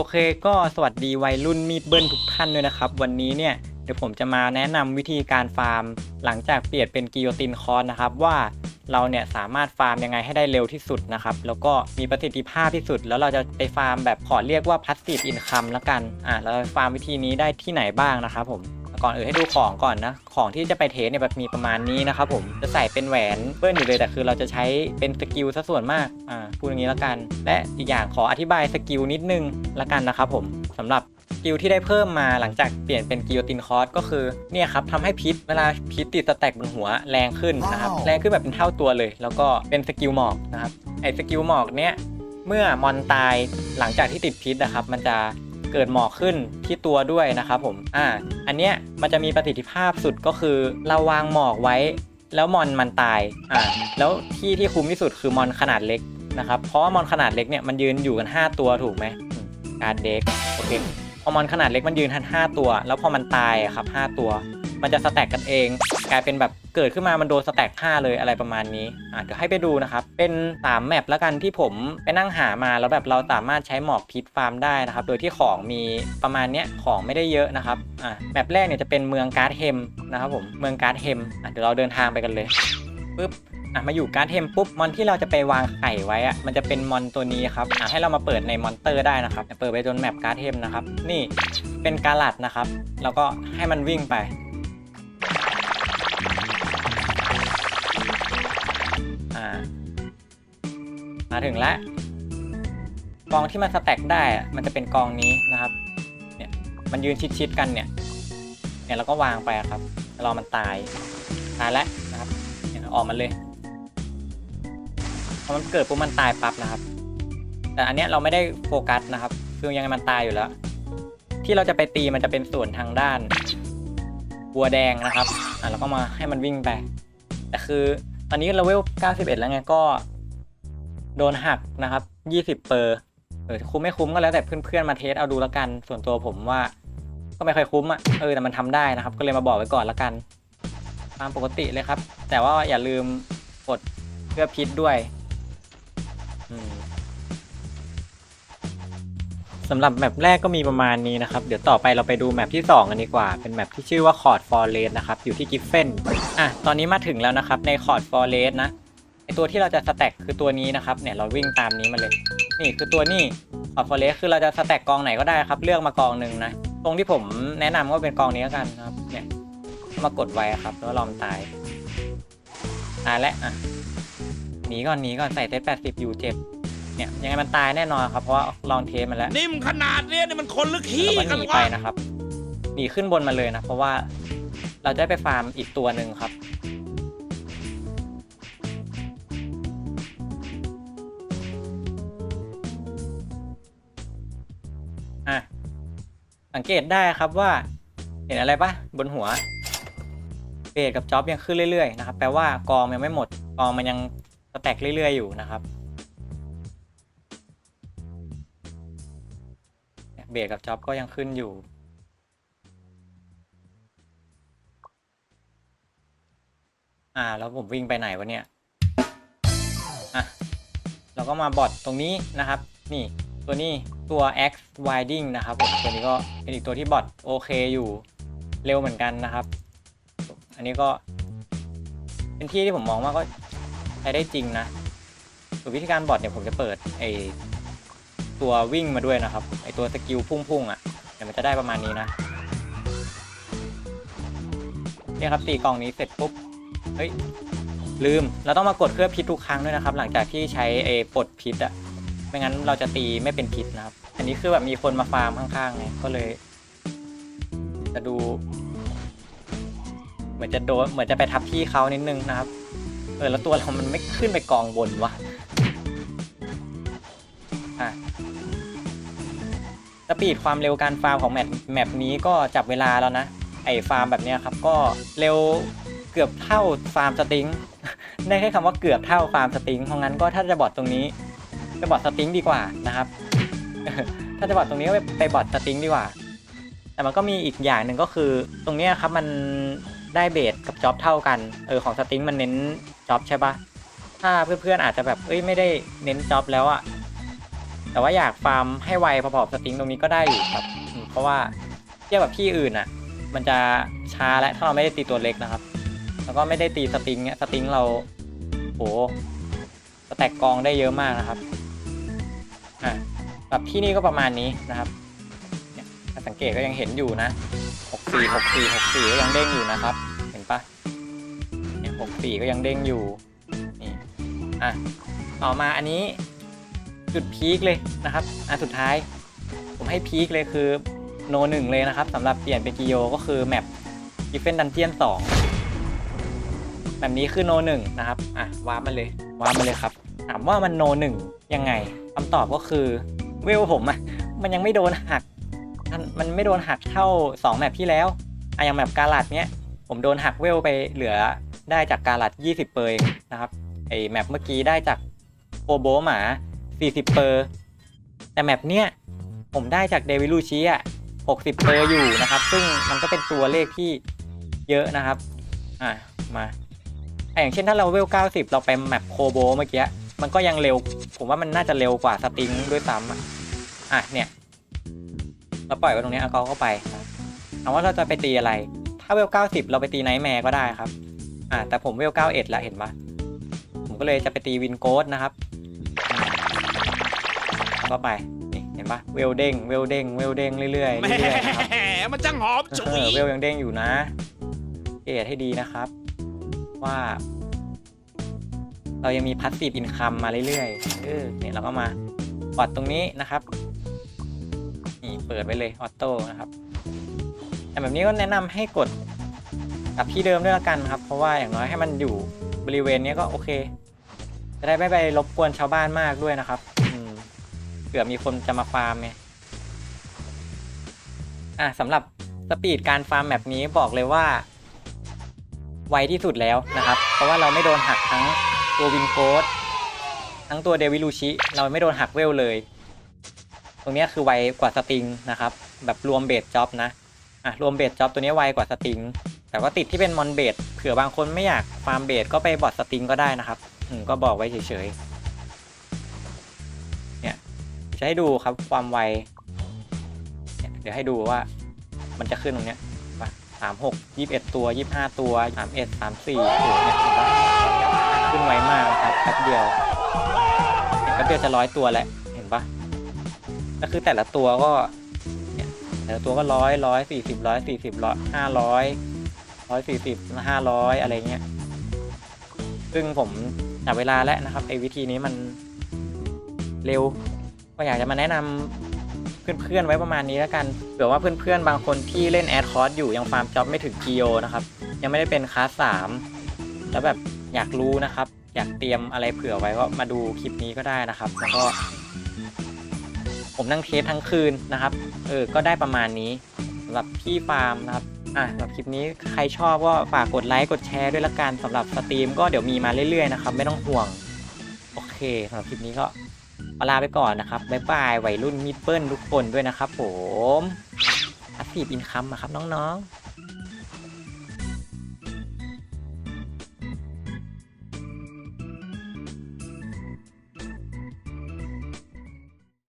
โอเคก็สวัสดีวัยรุ่นมีดเบิ้ลทุกท่านด้วยนะครับ วันนี้เนี่ยเดี๋ยวผมจะมาแนะนำวิธีการฟาร์ม หลังจากเปลี่ยนเป็นกิโยตินคอนนะครับว่าเราเนี่ยสามารถฟาร์มยังไงให้ได้เร็วที่สุดนะครับ แล้วก็มีประสิทธิภาพที่สุด แล้วเราจะไปฟาร์มแบบขอเรียกว่าพัสดีอินคัมแล้วกันอ่าเราฟาร์มวิธีนี้ได้ที่ไหนบ้างนะครับผม ก่อนอื่นให้ดูของก่อนนะ ของที่จะไปเทสเนี่ยแบบมีประมาณนี้นะครับผม จะใส่เป็นแหวนเปิ้ลอยู่เลยแต่คือเราจะใช้เป็นสกิลซะส่วนมาก อ่า พูดอย่างนี้แล้วกัน และอีกอย่างขออธิบายสกิลนิดนึงละกันนะครับผมสำหรับสกิลที่ได้เพิ่มมาหลังจากเปลี่ยนเป็นกิโยตินคอร์สก็คือเนี่ยครับทำให้พิษเวลาพิษติดสแต็กบนหัวแรงขึ้นนะครับแรงขึ้นแบบเป็นเท่าตัวเลย แล้วก็เป็นสกิลหมอกนะครับไอ้สกิลหมอกเนี้ยเมื่อมอนตายหลังจากที่ติดพิษนะครับ มันจะ เกิดหมอกขึ้นที่ตัวด้วยนะครับผมอ่าอันเนี้ยมันจะมีประสิทธิภาพสุดก็คือเราวางหมอกไว้ แล้วมอนมันตายอ่าแล้วที่ที่คุ้มที่สุดคือมอนขนาดเล็กนะครับเพราะว่ามอนขนาดเล็กเนี่ยมันยืนอยู่กัน 5 ตัวถูกไหมการเด็กโอเคพอมอนขนาดเล็กมันยืนทัน5ตัว แล้วพอมันตายอะครับ5ตัว มันจะสแต็กกันเอง กลายเป็นแบบเกิดขึ้นมามันโดนสแต็ก5เลยอะไรประมาณนี้อะเดี๋ยวให้ไปดูนะครับ เป็น3แมปแล้วกันที่ผมไปนั่งหามาแล้วแบบเราสามารถใช้หมอกพิษฟาร์มได้นะครับ โดยที่ของมีประมาณเนี้ยของไม่ได้เยอะนะครับอะแมปแรกเนี่ยจะเป็นเมืองการ์ดเฮมนะครับผมเมืองการ์ดเฮมอะเดี๋ยวเราเดินทางไปกันเลยปึ๊บอะมาอยู่การ์ดเทมปุ๊บมอนที่เราจะไปวางไข่ไว้อะมันจะเป็นมอนตัวนี้ครับอะให้เรามาเปิดในมอนเตอร์ได้นะครับเปิดไปจนแมปการ์ดเทมนะครับ นี่เป็นกาลัดนะครับ แล้วก็ให้มันวิ่งไป มาถึงแล้วกองที่มันสแต็กได้มันจะเป็นกองนี้นะครับ เนี่ยมันยืนชิดๆกันเนี่ย เนี่ยเราก็วางไปครับรอมันตายตายแล้วนะครับเนี่ยออกมาเลยพอมันเกิดปุ๊บมันตายปั๊บนะครับ แต่อันเนี้ยเราไม่ได้โฟกัสนะครับ คือยังไงมันตายอยู่แล้ว ที่เราจะไปตีมันจะเป็นส่วนทางด้านบัวแดงนะครับอะเราก็มาให้มันวิ่งไปแต่คือตอนนี้เราเวล 91 แล้วไงก็ โดนหักนะครับ 20 เปอร์เออคุ้มไม่คุ้มก็แล้วแต่เพื่อนๆมาเทสเอาดูแล้วกัน ส่วนตัวผมว่า ก็ไม่ค่อยคุ้มอะเออแต่มันทำได้นะครับ ก็เลยมาบอกไว้ก่อนและกัน ตามปกติเลยครับ แต่ว่าอย่าลืมกดเพื่อพิษด้วยสำหรับแมปแรกก็มีประมาณนี้นะครับ เดี๋ยวต่อไปเราไปดูแมปที่ 2 กันดีกว่า เป็นแมปที่ชื่อว่าคอร์ดฟอร์เรสนะครับ อยู่ที่กิฟเฟนอะ ตอนนี้มาถึงแล้วนะครับ ในคอร์ดฟอร์เรสนะ ตัวที่เราจะสแต็กคือตัวนี้นะครับเนี่ยเราวิ่งตามนี้มาเลย นี่คือตัวนี้คอร์ดฟอร์เรสคือเราจะสแต็กกองไหนก็ได้ครับ เลือกมากองหนึ่งนะตรงที่ผมแนะนำก็เป็นกองนี้แล้วกันนะครับ เนี่ยมากดไว้ครับ แล้วลองตายตายแล้วอะหนีก่อนหนีก่อนใส่เซตแปดสิบอยู่เจ็บเนี่ยยังไงมันตายแน่นอนครับเพราะว่าลองเทสมาแล้วนิ่มขนาดเนี้ยนี่มันคนหรือขี้แล้วก็กันหนีวะไปนะครับหนีขึ้นบนมาเลยนะเพราะว่าเราจะได้ไปฟาร์มอีกตัวหนึ่งครับ สังเกตได้ครับว่า เห็นอะไรปะบนหัวเบสกับจ็อบยังขึ้นเรื่อยๆนะครับแปลว่ากองยังไม่หมดกองมันยังสแต็กเรื่อยๆอยู่นะครับเบสกับจ็อบก็ยังขึ้นอยู่อ่าแล้วผมวิ่งไปไหนวะเนี่ยอะเราก็มาบอทตรงนี้นะครับ นี่ตัวนี้ ตัว X Winding นะครับผมตัวนี้ก็เป็นอีกตัวที่บอทโอเคอยู่เร็วเหมือนกันนะครับ อันนี้ก็ เป็นที่ที่ผมมองว่าก็ใช้ได้จริงนะส่วนวิธีการบอทเนี่ยผมจะเปิดไอตัววิ่งมาด้วยนะครับไอตัวสกิลพุ่งๆอะเดี๋ยวมันจะได้ประมาณนี้นะเนี่ยครับตีกล่องนี้เสร็จปุ๊บเฮ้ยลืม เราต้องมากดเครื่องพิษทุกครั้งด้วยนะครับ หลังจากที่ใช้ไอ้ปลดพิษอะ ไม่งั้นเราจะตีไม่เป็นพิษนะครับ อันนี้คือแบบมีคนมาฟาร์มข้างๆไงก็เลย จะดู เหมือนจะโดนเหมือนจะไปทับที่เขานิดนึงนะครับ เออแล้วตัวเรามันไม่ขึ้นไปกองบนวะอะสปีดความเร็วการฟาร์มของแมปแมปนี้ก็จับเวลาแล้วนะ ไอ้ฟาร์มแบบเนี้ยครับ ก็เร็วเกือบเท่าฟาร์มสติงได้แค่คำว่าเกือบเท่าฟาร์มสติงเพราะงั้นก็ถ้าจะบอดตรงนี้ ไปบอดสติงดีกว่านะครับ ถ้าจะบอดตรงนี้ก็ไปไปบอดสติงดีกว่า แต่มันก็มีอีกอย่างหนึ่งก็คือ ตรงนี้ครับมันได้เบสกับจ็อบเท่ากัน เออของสติงมันเน้นจ็อบใช่ปะถ้าเพื่อนๆอาจจะแบบ เอ้ยไม่ได้เน้นจ็อบแล้วอะแต่ว่าอยากฟาร์มให้ไวพอๆสติงตรงนี้ก็ได้อยู่ครับ เพราะว่าเทียบกับที่อื่นอะมันจะช้าและถ้าเราไม่ได้ตีตัวเล็กนะครับ แล้วก็ไม่ได้ตีสติงเนี่ยสติงเราโหแตกกองได้เยอะมากนะครับ อะแบบที่นี่ก็ประมาณนี้นะครับเนี่ยถ้าสังเกตก็ยังเห็นอยู่นะ 64 64 64ก็ยังเด้งอยู่นะครับ เห็นปะเนี่ย64 ก็ยังเด้งอยู่นี่อะต่อมาอันนี้จุดพีคเลยนะครับอันสุดท้าย ผมให้พีคเลยคือโนหนึ่งเลยนะครับสำหรับเปลี่ยนเป็นกิโยก็คือแมปอีเฟนดันเจียนสองแบบนี้คือโนหนึ่งนะครับ อะว้าร์ปมาเลยว้าร์ปมาเลยครับ ถามว่ามันโนหนึ่งยังไง คำตอบก็คือเวลผมอะมันยังไม่โดนหักมันมันไม่โดนหักเท่า 2 แมปที่แล้วอะอย่างแมปกาลัดเนี้ย ผมโดนหักเวลไปเหลือได้จากกาลัด 20 เปอร์เองนะครับไอแมปเมื่อกี้ได้จากโอโบหมา 40 เปอร์ แต่แมปเนี้ยผมได้จากเดวิลูชิอะ60 เปอร์อยู่นะครับ ซึ่งมันก็เป็นตัวเลขที่เยอะนะครับ อะมาออย่างเช่นถ้าเราเวล 90 เราไปแมปโคโบเมื่อกี้ มันก็ยังเร็ว ผมว่ามันน่าจะเร็วกว่าสติงด้วยซ้ำอะอะเนี่ยเราปล่อยไว้ตรงนี้เอาเขาเข้าไปนะถามว่าเราจะไปตีอะไร ถ้าเวล90เราไปตีไนท์แมร์ก็ได้ครับ อะแต่ผมเวล91แล้วเห็นปะผมก็เลยจะไปตีวินโกสนะครับอืมก็ไปนี่เห็นปะเวลเด้งเวลเด้งเวลเด้งเรื่อยๆแหมเรื่อยๆนะครับมันจังหอมฉุเอยอเวลยังเด้งอยู่นะเกตให้ดีนะครับ ว่า เรายังมีพัสซีฟอินคัมมาเรื่อยๆเออเนี่ยเราก็มาปอดตรงนี้นะครับนี่เปิดไว้เลยออโต้นะครับแต่แบบนี้ก็แนะนำให้กดกับที่เดิมด้วยละกันครับ เพราะว่าอย่างน้อยให้มันอยู่บริเวณนี้ก็โอเค จะได้ไม่ไปรบกวนชาวบ้านมากด้วยนะครับอืมเผื่อมีคนจะมาฟาร์มไงอะสำหรับสปีดการฟาร์มแบบนี้บอกเลยว่า ไวที่สุดแล้วนะครับ เพราะว่าเราไม่โดนหักทั้ง ตัววินโกสทั้งตัวเดวิลูชิ เราไม่โดนหักเวลเลย ตรงเนี้ยคือไวกว่าสติงนะครับ แบบรวมเบสจ็อบนะ อะ รวมเบสจ็อบตัวนี้ไวกว่าสติง แต่ว่าติดที่เป็นมอนเบสเผื่อบางคนไม่อยากฟาร์มเบสก็ไปบอดสติงก็ได้นะครับ อืมก็บอกไว้เฉยๆ เนี่ยจะให้ดูครับความไวเเดี๋ยวให้ดูว่า มันจะขึ้นตรงเนี้ยสามหกยี่สิบเอ็ดตัวยี่สิบห้าตัวสามเอ็ดสามสี่โอ้โหเนี่ย แป๊บเดียวเห็นแป๊บเดียวจะร้อยตัวแล้วเห็นปะก็คือแต่ละตัวก็เนี่ยแต่ละตัวก็ร้อยร้อยสี่สิบร้อยสี่สิบร้อยห้าร้อยร้อยสี่สิบห้าร้อยอะไรเงี้ยซึ่งผมจับเวลาแล้วนะครับไอ้วิธีนี้มันเร็ว ก็อยากจะมาแนะนำเพื่อนๆไว้ประมาณนี้แล้วกันเผื่อว่าเพื่อนๆบางคนที่เล่นแอดคอร์สอยู่ยังฟาร์มจ็อบไม่ถึงกิโยนะครับ ยังไม่ได้เป็นคลาสสามแล้วแบบอยากรู้นะครับ อยากเตรียมอะไรเผื่อไว้ก็มาดูคลิปนี้ก็ได้นะครับ แล้วก็ ผมนั่งเทสทั้งคืนนะครับ เออ ก็ได้ประมาณนี้สำหรับพี่ฟาร์มนะครับ อะสำหรับคลิปนี้ใครชอบก็ฝากกดไลค์กดแชร์ด้วยละกันสำหรับสตรีมก็เดี๋ยวมีมาเรื่อยๆนะครับ ไม่ต้องห่วง โอเคสำหรับคลิปนี้ก็ลาไปก่อนนะครับบ๊ายบายวัยรุ่นมิดเปิลทุกคนด้วยนะครับผมอาชีพอินคัมอะครับน้องๆ